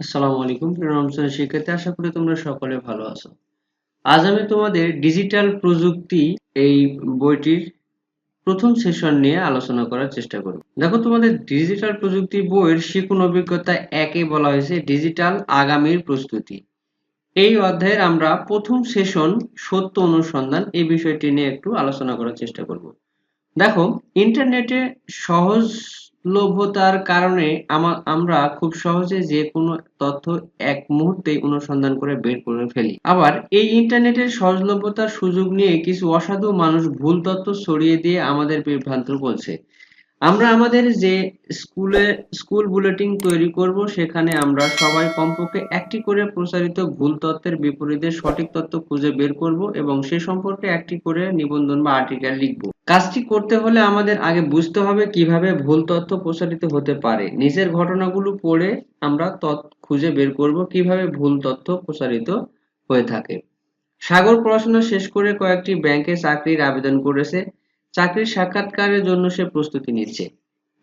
আসসালামু আলাইকুম, প্রিয় শিক্ষার্থী, আশা করি তোমরা সকলে ভালো আছো। আজ আমি তোমাদের ডিজিটাল প্রযুক্তি এই বইটির প্রথম সেশন নিয়ে আলোচনা করার চেষ্টা করব। দেখো, তোমাদের ডিজিটাল প্রযুক্তি বইয়ের অভিজ্ঞতা একে বলা হয়েছে ডিজিটাল আগামীর প্রস্তুতি। এই অধ্যায়ের আমরা প্রথম সেশন সত্য অনুসন্ধান এই বিষয়টি নিয়ে একটু আলোচনা করার চেষ্টা করব। দেখো ইন্টারনেটে সহজলভ্যতার কারণে আমরা খুব সহজে যে কোনো তথ্য এক মুহূর্তে অনুসন্ধান করে বের করে ফেলি। আবার এই ইন্টারনেটের সহজলভ্যতার সুযোগ নিয়ে কিছু অসাধু মানুষ ভুল তথ্য ছড়িয়ে দিয়ে আমাদের বিভ্রান্ত করছে। আমরা আমাদের যে স্কুলে, স্কুল বুলেটিন তৈরি করব, সেখানে আমরা সবাই কমপক্ষে একটি করে প্রচারিত ভুল তথ্যের বিপরীতে সঠিক তথ্য খুঁজে বের করব এবং সে সম্পর্কে একটি করে নিবন্ধন বা আর্টিকেল লিখব। কাজটি করতে হলে আমাদের আগে বুঝতে হবে কীভাবে ভুল তথ্য প্রচারিত হতে পারে। নিচের ঘটনাগুলো পড়ে আমরা তথ্য খুঁজে বের করব কীভাবে ভুল তথ্য প্রচারিত হয়ে থাকে। সাগর পড়াশোনা শেষ করে কয়েকটি ব্যাংকে চাকরির আবেদন করেছে। চাকরির সাক্ষাৎকারের জন্য সে প্রস্তুতি নিচ্ছে।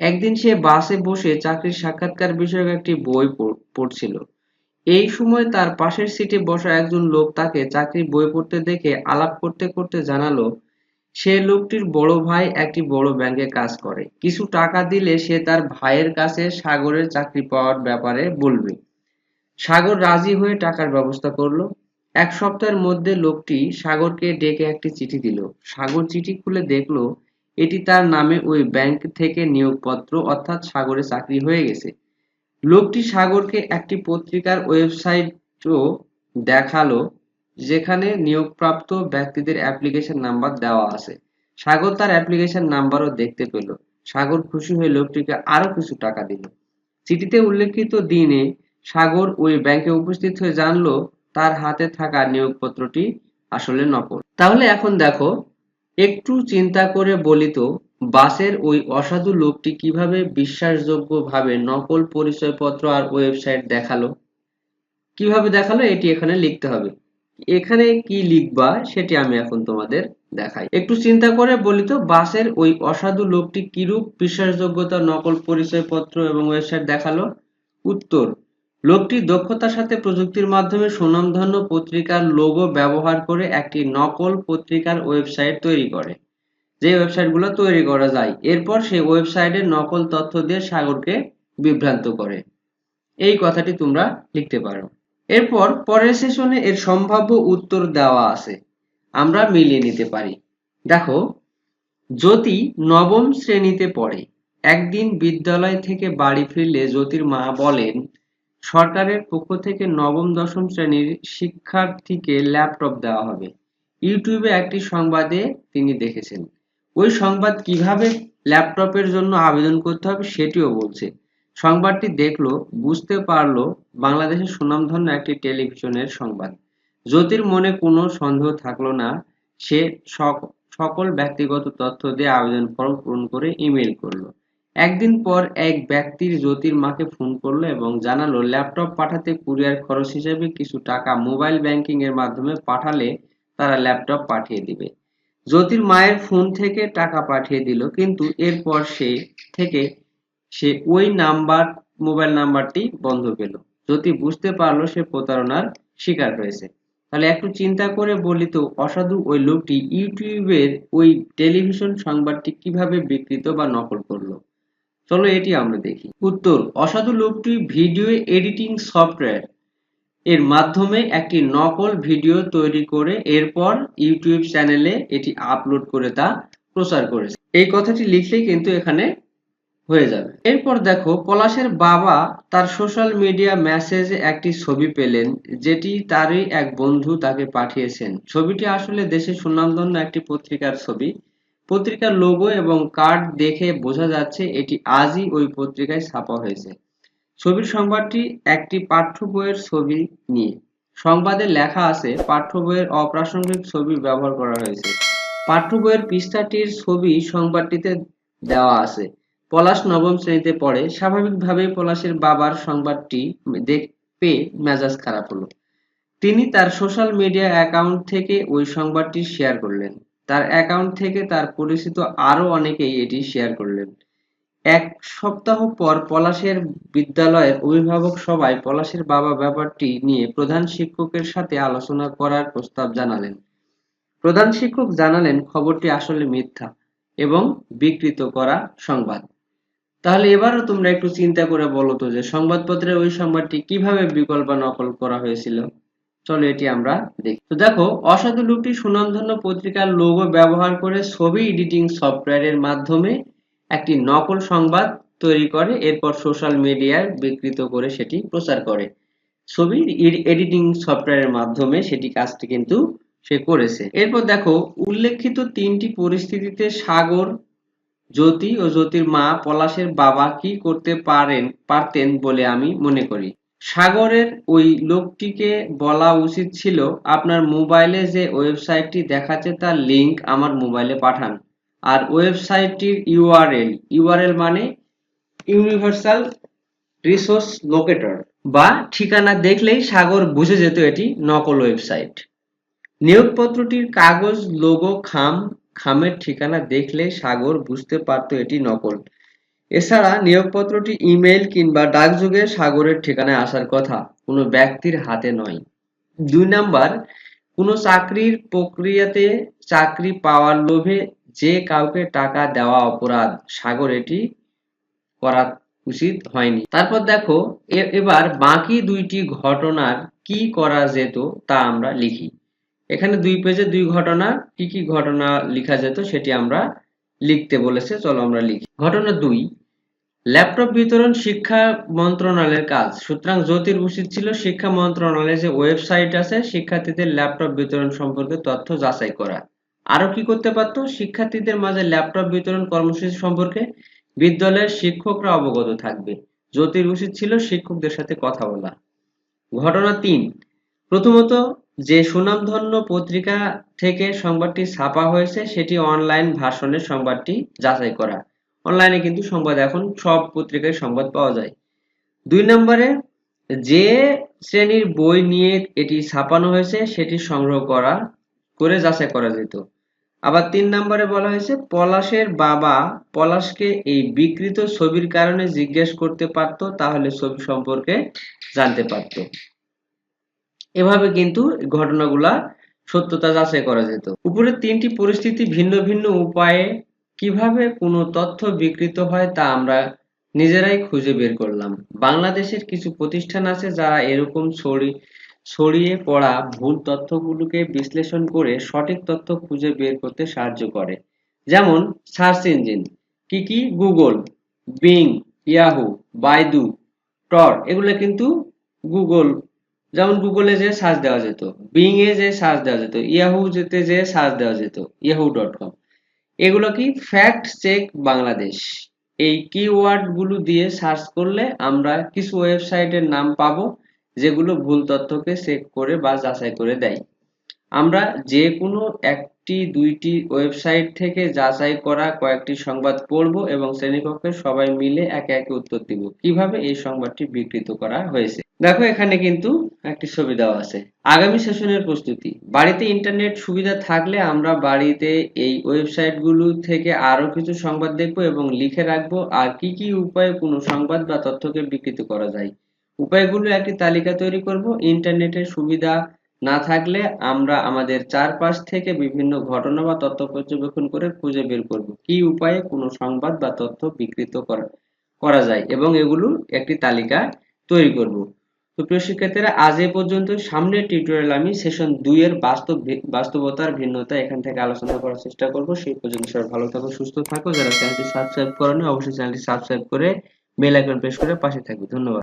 একদিন সে বাসে বসে চাকরির সাক্ষাৎকার বিষয়ক একটি বই পড়ছিল। এই সময় তার পাশের সিটে বসা একজন লোক তাকে চাকরির বই পড়তে দেখে আলাপ করতে করতে জানালো সে লোকটির বড় ভাই একটি বড় ব্যাংকে কাজ করে। কিছু টাকা দিলে সে তার ভাইয়ের কাছে সাগরের চাকরি পাওয়ার ব্যাপারে বলবে। সাগর রাজি হয়ে টাকার ব্যবস্থা করল। এক সপ্তাহের মধ্যে লোকটি সাগরকে ডেকে একটি চিঠি দিল। সাগর চিঠি খুলে দেখল, এটি তার নামে ওই ব্যাংক থেকে নিয়োগপত্র অর্থাৎ সাগরে চাকরি হয়ে গেছে। লোকটি সাগরকে একটি পত্রিকার ওয়েবসাইটও দেখাল। যেখানে নিয়োগপ্রাপ্ত ব্যক্তিদের অ্যাপ্লিকেশন নাম্বার দেওয়া আছে। সাগর তার অ্যাপ্লিকেশন নাম্বারও দেখতে পেল। সাগর খুশি হয়ে লোকটিকে আরও কিছু টাকা দিল। চিঠিতে উল্লেখিত দিনে সাগর ওই ব্যাংকে উপস্থিত হয়ে জানলো, তার হাতে থাকা নিয়োগপত্রটি আসলে নকল। তাহলে এখন দেখো, একটু চিন্তা করে বলিত বাসের ওই অসাধু লোকটি কীভাবে বিশ্বাসযোগ্যভাবে নকল পরিচয়পত্র আর ওয়েবসাইট দেখাল? কীভাবে দেখাল? এটি এখানে লিখতে হবে। এখানে কি লিখবা সেটি আমি এখন তোমাদের দেখাই। একটু চিন্তা করে বলি তো, বাসের ওই অসাধু লোকটি কিরূপ বিশ্বাসযোগ্যতা, নকল পরিচয়পত্র এবং ওয়েবসাইট দেখাল? উত্তর, লোকটি দক্ষতার সাথে প্রযুক্তির মাধ্যমে সুনামধন্য পত্রিকার লোগো ব্যবহার করে একটি নকল পত্রিকার ওয়েবসাইট তৈরি করে, যে ওয়েবসাইটগুলো তৈরি করা যায়। এরপর সেই ওয়েবসাইটের নকল তথ্য দিয়ে সাগরকে বিভ্রান্ত করে। এই কথাটি তোমরা লিখতে পারো। এরপর পরের সেশনে এর সম্ভাব্য উত্তর দেওয়া আছে। আমরা মিলিয়ে নিতে পারি। দেখো, জ্যোতি নবম শ্রেণীতে পড়ে। একদিন বিদ্যালয় থেকে বাড়ি ফিরলে জ্যোতির মা বলেন, সরকারের পক্ষ থেকে নবম, দশম শ্রেণির শিক্ষার্থীকে ল্যাপটপ দেওয়া হবে। ইউটিউবে একটি সংবাদে তিনি দেখেছেন। ওই সংবাদ কীভাবে ল্যাপটপের জন্য আবেদন করতে হবে সেটিও বলছে। সংবাদটি দেখল, বুঝতে পারল বাংলাদেশের সুনামধন্য একটি টেলিভিশনের সংবাদ। জ্যোতির মনে কোনো সন্দেহ থাকল না, সে সকল ব্যক্তিগত তথ্য দিয়ে আবেদন ফর্ম পূরণ করে ইমেল করল। একদিন পর এক ব্যক্তির জ্যোতির মাকে ফোন করল এবং জানালো, ল্যাপটপ পাঠাতে কুরিয়ার খরচ হিসেবে কিছু টাকা মোবাইল ব্যাংকিং এর মাধ্যমে পাঠালে তারা ল্যাপটপ পাঠিয়ে দিবে। জ্যোতির মায়ের ফোন থেকে টাকা পাঠিয়ে দিল, কিন্তু এরপর সে থেকে সে ওই নাম্বার, মোবাইল নাম্বারটি বন্ধ পেল। যদি বুঝতে পারল সে প্রতারণার শিকার হয়েছে। তাহলে একটু চিন্তা করে বলি তো, অসাধু ওই লোকটি ইউটিউবের ওই টেলিভিশন সংবাদটি কীভাবে বিকৃত বা নকল করল? চলো এটি আমরা দেখি। উত্তর, অসাধু লোকটি ভিডিও এডিটিং সফটওয়্যার এর মাধ্যমে একটি নকল ভিডিও তৈরি করে এরপর ইউটিউব চ্যানেলে এটি আপলোড করে তা প্রচার করেছে। এই কথাটি লিখলেই কিন্তু এখানে হয়ে যাবে। এরপর দেখো, পলাশের বাবা তার সোশ্যাল মিডিয়া মেসেজে একটি ছবি পেলেন, যেটি তারই এক বন্ধু তাকে পাঠিয়েছেন। ছবিটি আসলে দেশের সুনামধন্য একটি পত্রিকার ছবি। পত্রিকার লোগো এবং কার্ড দেখে বোঝা যাচ্ছে এটি আজই ওই পত্রিকায় ছাপা হয়েছে। ছবির সংবাদটি একটি পাঠ্য বইয়ের ছবি নিয়ে। সংবাদে লেখা আছে, পাঠ্য বইয়ের অপ্রাসঙ্গিক ছবি ব্যবহার করা হয়েছে। পাঠ্য বইয়ের পৃষ্ঠাটির ছবি সংবাদটিতে দেওয়া আছে। পলাশ নবম শ্রেণীতে পড়ে। স্বাভাবিকভাবেই পলাশের বাবার সংবাদটি দেখে মেজাজ খারাপ হলো। তিনি তার সোশ্যাল মিডিয়া অ্যাকাউন্ট থেকে ওই সংবাদটি শেয়ার করলেন। তার অ্যাকাউন্ট থেকে তার পরিচিত আরও অনেকেই এটি শেয়ার করলেন। এক সপ্তাহ পর পলাশের বিদ্যালয়ের অভিভাবক সবাই পলাশের বাবা ব্যাপারটি নিয়ে প্রধান শিক্ষকের সাথে আলোচনা করার প্রস্তাব জানালেন। প্রধান শিক্ষক জানালেন, খবরটি আসলে মিথ্যা এবং বিকৃত করা সংবাদ। তাহলে এবারও তোমরা একটু চিন্তা করে বলো তো যে সংবাদপত্রের ওই সংবাদটি কীভাবে বিকল্প নকল করা হয়েছিল? চলো এটি আমরা দেখি। তো দেখো, অসাধু লোকটি সুনামধন্য পত্রিকার লোগো ব্যবহার করে ছবি এডিটিং সফটওয়্যারের মাধ্যমে একটি নকল সংবাদ তৈরি করে, এরপর সোশ্যাল মিডিয়ায় বিকৃত করে সেটি প্রচার করে। ছবি এডিটিং সফটওয়্যারের মাধ্যমে সেটি কাজটি কিন্তু সে করেছে। এরপর দেখো, উল্লেখিত তিনটি পরিস্থিতিতে সাগর জ্যোতি ও জ্যোতির মা পলাশের বাবা কি করতে পারেন, পারতেন বলে আমি মনে করি। সাগরের ওই লোকটিকে বলা উচিত ছিল, আপনার মোবাইলে যে ওয়েবসাইটটি দেখাচ্ছে তার লিংক আমার মোবাইলে পাঠান। আর ওয়েবসাইটটির ইউআরএল ইউআরএল মানে ইউনিভার্সাল রিসোর্স লোকেটর, বা ঠিকানা দেখলেই সাগর বুঝে যেত এটি নকল ওয়েবসাইট। নিয়োগপত্রটির কাগজ, লোগো, খাম খামের ঠিকানা দেখলে সাগর বুঝতে পারত এটি নকল। এছাড়া নিয়োগপত্রটি ইমেল কিংবা ডাকযোগে সাগরের ঠিকানায় আসার কথা, কোনো ব্যক্তির হাতে নয়। দুই নাম্বার, কোনো চাকরির প্রক্রিয়াতে চাকরি পাওয়ার লোভে যে কাউকে টাকা দেওয়া অপরাধ, সাগর এটি করা উচিত হয়নি। তারপর দেখো এবার বাকি দুইটি ঘটনার কি করা যেত তা আমরা লিখি। এখানে দুই পেজে দুই ঘটনা, কি কি ঘটনা লেখা যেত সেটি আমরা লিখতে বলেছে, চলো আমরা লিখি। ঘটনা দুই, ল্যাপটপ বিতরণ শিক্ষা মন্ত্রণালয়ের কাজ। সুতরাং জ্যোতির উচিত ছিল শিক্ষা মন্ত্রণালয়ের যে ওয়েবসাইট আছে, শিক্ষার্থীদের ল্যাপটপ বিতরণ সম্পর্কে তথ্য যাচাই করা। আরও কি করতে পারতো? শিক্ষার্থীদের মাঝে ল্যাপটপ বিতরণ কর্মসূচি সম্পর্কে বিদ্যালয়ের শিক্ষকরা অবগত থাকবে। জ্যোতির উচিত ছিল শিক্ষকদের সাথে কথা বলা। ঘটনা তিন, প্রথমত যে সুনামধন্য পত্রিকা থেকে সংবাদটি ছাপা হয়েছে, সেটি অনলাইন ভাষণের সংবাদটি যাচাই করা। অনলাইনে কিন্তু সংবাদ, এখন সব পত্রিকায় সংবাদ পাওয়া যায়। দুই নম্বরে, যে শ্রেণির বই নিয়ে এটি ছাপানো হয়েছে, সেটি সংগ্রহ করা, করে যাচাই করা যেত। আবার তিন নম্বরে বলা হয়েছে, পলাশের বাবা পলাশকে এই বিকৃত ছবির কারণে জিজ্ঞেস করতে পারতো, তাহলে ছবি সম্পর্কে জানতে পারতো। এভাবে কিন্তু ঘটনাগুলা সত্যতা যাচাই করা যেত। উপরের তিনটি পরিস্থিতি ভিন্ন ভিন্ন উপায়ে কীভাবে কোনো তথ্য বিকৃত হয় তা আমরা নিজেরাই খুঁজে বের করলাম। বাংলাদেশের কিছু প্রতিষ্ঠান আছে যারা এরকম ছড়ি, ছড়িয়ে পড়া ভুল তথ্যগুলোকে বিশ্লেষণ করে সঠিক তথ্য খুঁজে বের করতে সাহায্য করে। যেমন, সার্চ ইঞ্জিন। কি কি? Google, Bing, Yahoo, Baidu, Tor, এগুলো কিন্তু গুগল যেমন গুগলে যে সার্চ দেওয়া যেত বিং এ যে সার্চ দেওয়া যেত ইয়াহু যেতে যে সার্চ দেওয়া যেত ইয়াহু ডট কম এগুলো কি ফ্যাক্ট চেক বাংলাদেশ এই কিওয়ার্ডগুলো দিয়ে সার্চ করলে আমরা কিছু ওয়েবসাইটের নাম পাবো, যেগুলো ভুল তথ্যকে চেক করে বা যাচাই করে দেয়। আমরা যে কোনো একটি, দুইটি ওয়েবসাইট থেকে যাচাই করা কয়েকটি সংবাদ পড়ব এবং শ্রেণীকক্ষের সবাই মিলে একে একে উত্তর দিব। কীভাবে এই সংবাদটি বিকৃত করা হয়েছে? দেখো, এখানে কিন্তু একটি ছবি দেওয়া আছে। আগামী সেশনের প্রস্তুতি। বাড়িতে ইন্টারনেট সুবিধা থাকলে আমরা বাড়িতে এই ওয়েবসাইটগুলো থেকে আরও কিছু সংবাদ দেখব এবং লিখে রাখব আর কি কি উপায়ে কোনো সংবাদ বা তথ্যকে বিকৃত করা যায়। উপায়গুলো একটি তালিকা তৈরি করব। ইন্টারনেটের সুবিধা না থাকলে আমরা আমাদের চারপাশ থেকে বিভিন্ন ঘটনা বা তথ্য পর্যবেক্ষণ করে খুঁজে বের করব। কি উপায়ে কোনো সংবাদ বা তথ্য বিকৃত করা করা যায় এবং এগুলো একটি তালিকা তৈরি করব। তো প্রিয় শিক্ষার্থীরা, আজ এ পর্যন্ত সামনের টিউটোরিয়াল আমি সেশন দুই এর বাস্তব বাস্তবতার ভিন্নতা এখান থেকে আলোচনা করার চেষ্টা করব। সেই পর্যন্ত সবাই ভালো থাকো, সুস্থ থাকো। যারা চ্যানেলটি সাবস্ক্রাইব করেনি অবশ্যই চ্যানেলটি সাবস্ক্রাইব করে বেল আইকন প্রেস করে পাশে থাকবে। ধন্যবাদ।